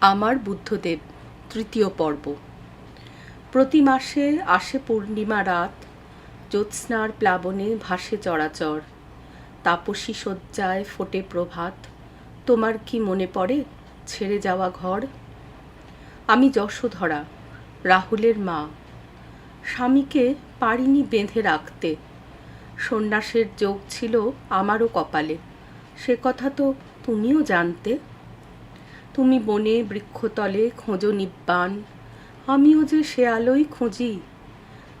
আমার বুদ্ধদেব, তৃতীয় পর্ব। প্রতি মাসে আসে পূর্ণিমা রাত, জ্যোৎস্নার প্লাবনে ভাসে চরাচর। তাপসী শয্যায় ফোটে প্রভাত, তোমার কি মনে পড়ে ছেড়ে যাওয়া ঘর? আমি যশোধরা, রাহুলের মা। স্বামীকে পারিনি বেঁধে রাখতে। সন্ন্যাসের যোগ ছিল আমারও কপালে। সে কথা তো তুমিও জানতে। তুমি বনে বৃক্ষতলে খোঁজো নিব্বান আমিও যে সে আলোই খুঁজি,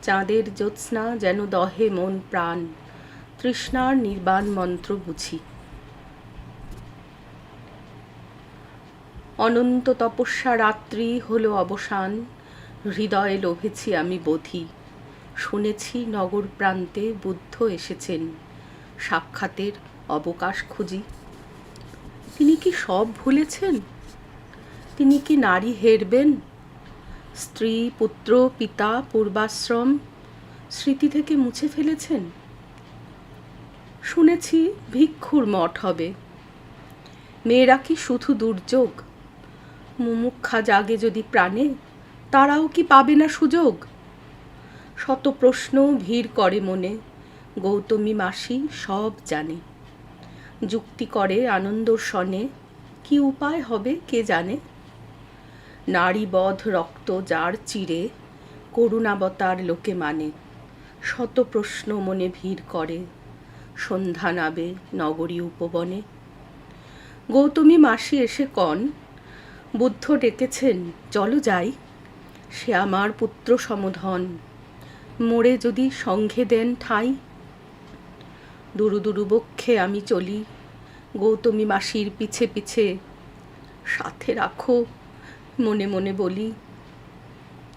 চাঁদের জ্যোৎস্না যেন দহে মন প্রাণ। তৃষ্ণার নির্বাণ মন্ত্র বুঝি। অনন্ত তপস্যা রাত্রি হলো অবসান, হৃদয়ে লোভেছি আমি বোধি। শুনেছি নগর প্রান্তে বুদ্ধ এসেছেন, সাক্ষাতের অবকাশ খুঁজি। তিনি কি সব ভুলেছেন? তিনি কি নারী হেরবেন? স্ত্রী, পুত্র, পিতা, পূর্বাশ্রম, স্মৃতি থেকে মুছে ফেলেছেন? শুনেছি ভিক্ষুর মঠ হবে। মেয়েরা কি শুধু দুর্যোগ? মুমুক্ষা জাগে যদি প্রাণে, তারাও কি পাবে না সুযোগ? শত প্রশ্ন ভিড় করে মনে, গৌতমী মাসি সব জানে। যুক্তি করে আনন্দর সনে, কি উপায় হবে কে জানে? নারীবধ রক্ত যার চিরে করুণাবতার লোকে মানে। শত প্রশ্ন মনে ভিড় করে, সন্ধ্যা নাবে নগরী উপবনে। গৌতমী মাসি এসে কন, বুদ্ধ ডেকেছেন, চলো যাই, সে আমার পুত্র সমধন মোড়ে যদি সঙ্ঘে দেন ঠাঁই। দুরু দুরু বক্ষে আমি চলি, গৌতমী মাসির পিছে পিছে, সাথে রাখো মনে মনে বলি,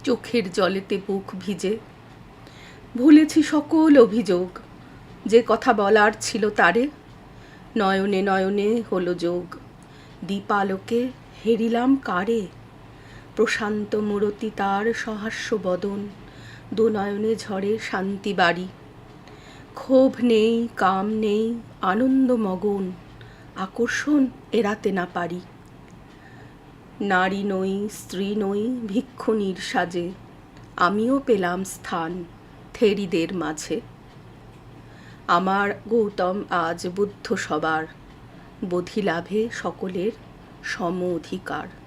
চোখের জলেতে বুক ভিজে। ভুলেছি সকল অভিযোগ, যে কথা বলার ছিল তারে। নয়নে নয়নে হলো যোগ দীপালোকে হেরিলাম কারে? প্রশান্ত মূরতি তার সহাস্য বদন, দু নয়নে ঝরে শান্তি বাড়ি। ক্ষোভ নেই, কাম নেই, আনন্দ মগন, আকর্ষণ এড়াতে না পারি। নারী নই, স্ত্রী নই ভিক্ষুণীর সাজে আমিও পেলাম স্থান থেরিদের মাঝে। আমার গৌতম আজ বুদ্ধ সবার, বোধিলাভে সকলের সম অধিকার।